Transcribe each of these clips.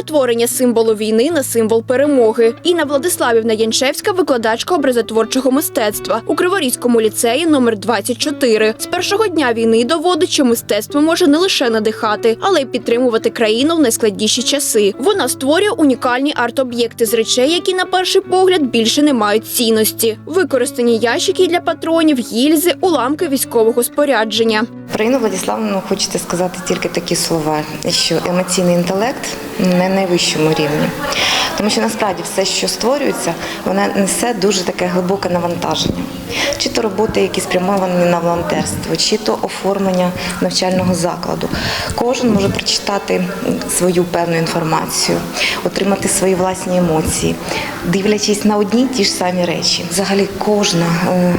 перетворення символу війни на символ перемоги. Інна Владиславівна Янчевська, викладачка образотворчого мистецтва у Криворізькому ліцеї номер 24. З першого дня війни доводить, що мистецтво може не лише надихати, але й підтримувати країну в найскладніші часи. Вона створює унікальні арт-об'єкти з речей, які на перший погляд більше не мають цінності. Використані ящики для патронів, гільзи, уламки військового спорядження. Про Інну Владиславовну хочеться сказати тільки такі слова, що емоційний інтелект на найвищому рівні. Тому що насправді все, що створюється, вона несе дуже таке глибоке навантаження. Чи то роботи, які спрямовані на волонтерство, чи то оформлення навчального закладу. Кожен може прочитати свою певну інформацію, отримати свої власні емоції, дивлячись на одні ті ж самі речі. Взагалі, кожна. е,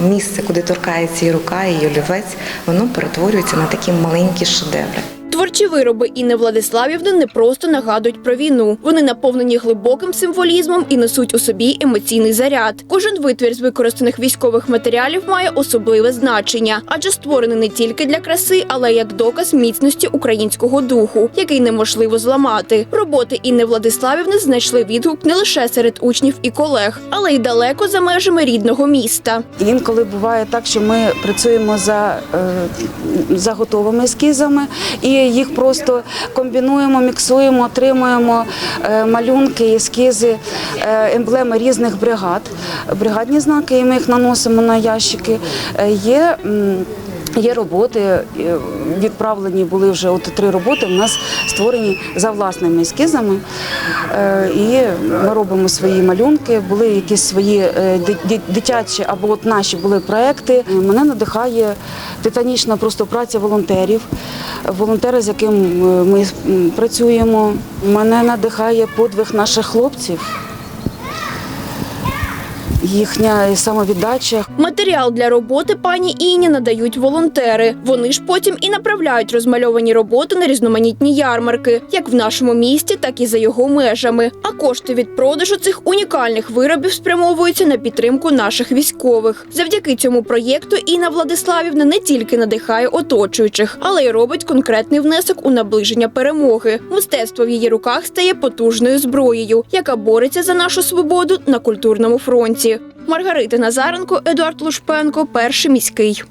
місце, куди торкається її рука, її олівець, воно перетворюється на такі маленькі шедеври. Творчі вироби Інни Владиславівни не просто нагадують про війну. Вони наповнені глибоким символізмом і несуть у собі емоційний заряд. Кожен витвір з використаних військових матеріалів має особливе значення, адже створений не тільки для краси, але й як доказ міцності українського духу, який неможливо зламати. Роботи Інни Владиславівни знайшли відгук не лише серед учнів і колег, але й далеко за межами рідного міста. Інколи буває так, що ми працюємо за, е, за готовими ескізами і їх просто комбінуємо, міксуємо, отримуємо е, малюнки, ескізи, е, емблеми різних бригад, бригадні знаки, і ми їх наносимо на ящики. Е, Є Є роботи, відправлені були вже от три роботи. У нас створені за власними ескізами. І ми робимо свої малюнки. Були якісь свої ди- ди- дитячі або от наші були проекти. Мене надихає титанічна просто праця волонтерів, волонтери, з яким е, ми працюємо. Мене надихає подвиг наших хлопців. Їхня самовіддача, Матеріал для роботи пані Інні надають волонтери. Вони ж потім і направляють розмальовані роботи на різноманітні ярмарки, як в нашому місті, так і за його межами. А кошти від продажу цих унікальних виробів спрямовуються на підтримку наших військових. Завдяки цьому проєкту Інна Владиславівна не тільки надихає оточуючих, але й робить конкретний внесок у наближення перемоги. Мистецтво в її руках стає потужною зброєю, яка бореться за нашу свободу на культурному фронті. Маргарита Назаренко, Едуард Лушпенко, перший міський.